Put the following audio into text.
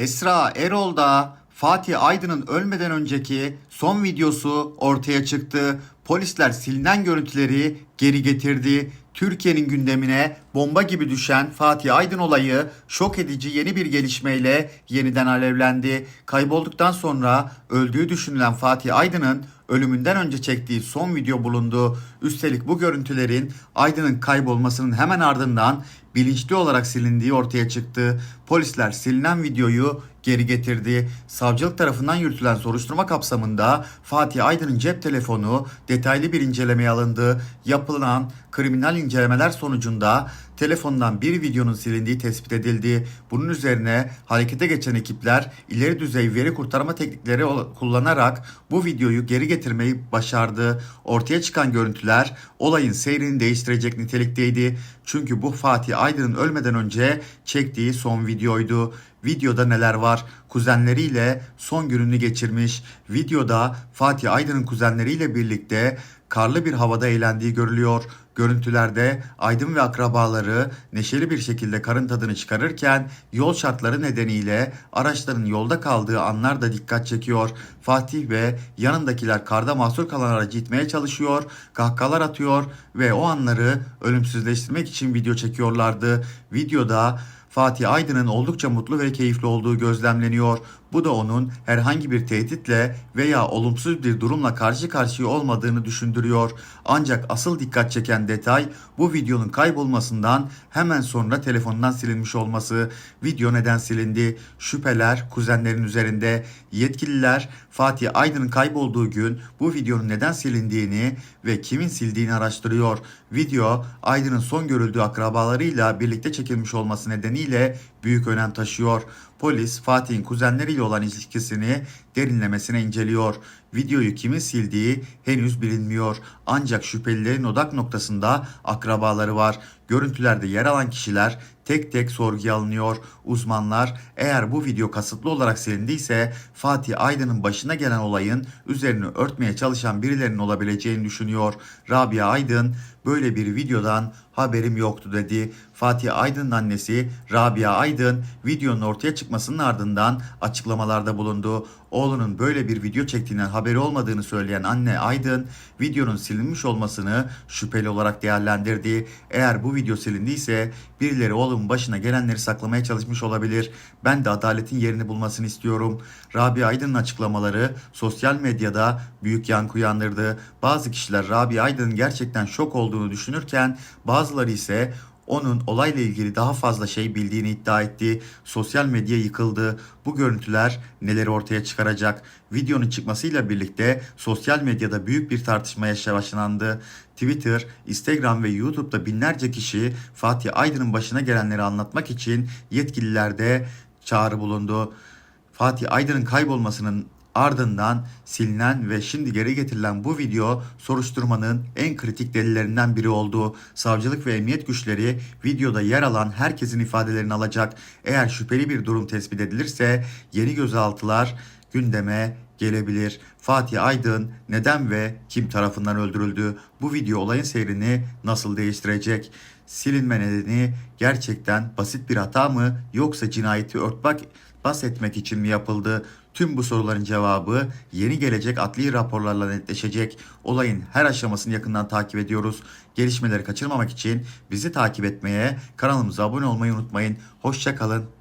Esra Erol da Fatih Aydın'ın ölmeden önceki son videosu ortaya çıktı. Polisler silinen görüntüleri geri getirdi. Türkiye'nin gündemine bomba gibi düşen Fatih Aydın olayı şok edici yeni bir gelişmeyle yeniden alevlendi. Kaybolduktan sonra öldüğü düşünülen Fatih Aydın'ın ölümünden önce çektiği son video bulundu. Üstelik bu görüntülerin Aydın'ın kaybolmasının hemen ardından bilinçli olarak silindiği ortaya çıktı. Polisler silinen videoyu geri getirdi. Savcılık tarafından yürütülen soruşturma kapsamında Fatih Aydın'ın cep telefonu detaylı bir incelemeye alındı. Yapılan kriminal incelemeler sonucunda telefondan bir videonun silindiği tespit edildi. Bunun üzerine harekete geçen ekipler ileri düzey veri kurtarma teknikleri kullanarak bu videoyu geri getirmeyi başardı. Ortaya çıkan görüntüler olayın seyrini değiştirecek nitelikteydi. Çünkü bu Fatih Aydın'ın ölmeden önce çektiği son videoydu. Videoda neler var? Kuzenleriyle son gününü geçirmiş. Videoda Fatih Aydın'ın kuzenleriyle birlikte karlı bir havada eğlendiği görülüyor. Görüntülerde Aydın ve akrabaları neşeli bir şekilde karın tadını çıkarırken yol şartları nedeniyle araçların yolda kaldığı anlar da dikkat çekiyor. Fatih ve yanındakiler karda mahsur kalan aracı itmeye çalışıyor, kahkahalar atıyor ve o anları ölümsüzleştirmek için video çekiyorlardı. Videoda Fatih Aydın'ın oldukça mutlu ve keyifli olduğu gözlemleniyor. Bu da onun herhangi bir tehditle veya olumsuz bir durumla karşı karşıya olmadığını düşündürüyor. Ancak asıl dikkat çeken detay bu videonun kaybolmasından hemen sonra telefondan silinmiş olması. Video neden silindi? Şüpheler kuzenlerin üzerinde. Yetkililer Fatih Aydın'ın kaybolduğu gün bu videonun neden silindiğini ve kimin sildiğini araştırıyor. Video Aydın'ın son görüldüğü akrabalarıyla birlikte çekilmiş olması nedeniyle büyük önem taşıyor. Polis Fatih'in kuzenleriyle olan ilişkisini derinlemesine inceliyor. Videoyu kimin sildiği henüz bilinmiyor. Ancak şüphelilerin odak noktasında akrabaları var. Görüntülerde yer alan kişiler tek tek sorguya alınıyor. Uzmanlar eğer bu video kasıtlı olarak silindiyse Fatih Aydın'ın başına gelen olayın üzerini örtmeye çalışan birilerinin olabileceğini düşünüyor. Rabia Aydın böyle bir videodan haberim yoktu dedi. Fatih Aydın'ın annesi Rabia Aydın videonun ortaya çıkmasının ardından açıklamalarda bulundu. Oğlunun böyle bir video çektiğinden haberi olmadığını söyleyen anne Aydın videonun silinmiş olmasını şüpheli olarak değerlendirdi. Eğer bu video silindiyse birileri oğlumun başına gelenleri saklamaya çalışmış olabilir. Ben de adaletin yerini bulmasını istiyorum. Rabia Aydın'ın açıklamaları sosyal medyada büyük yankı uyandırdı. Bazı kişiler Rabia Aydın'ın gerçekten şok olduğunu düşünürken bazıları ise onun olayla ilgili daha fazla şey bildiğini iddia etti. Sosyal medya yıkıldı. Bu görüntüler neleri ortaya çıkaracak? Videonun çıkmasıyla birlikte sosyal medyada büyük bir tartışma başlandı. Twitter, Instagram ve YouTube'da binlerce kişi Fatih Aydın'ın başına gelenleri anlatmak için yetkililerde çağrı bulundu. Fatih Aydın'ın kaybolmasının ardından silinen ve şimdi geri getirilen bu video soruşturmanın en kritik delillerinden biri oldu. Savcılık ve emniyet güçleri videoda yer alan herkesin ifadelerini alacak. Eğer şüpheli bir durum tespit edilirse yeni gözaltılar gündeme gelebilir. Fatih Aydın neden ve kim tarafından öldürüldü? Bu video olayın seyrini nasıl değiştirecek? Silinme nedeni gerçekten basit bir hata mı yoksa cinayeti örtbak bahsetmek için mi yapıldı? Tüm bu soruların cevabı yeni gelecek adli raporlarla netleşecek. Olayın her aşamasını yakından takip ediyoruz. Gelişmeleri kaçırmamak için bizi takip etmeye, kanalımıza abone olmayı unutmayın. Hoşçakalın.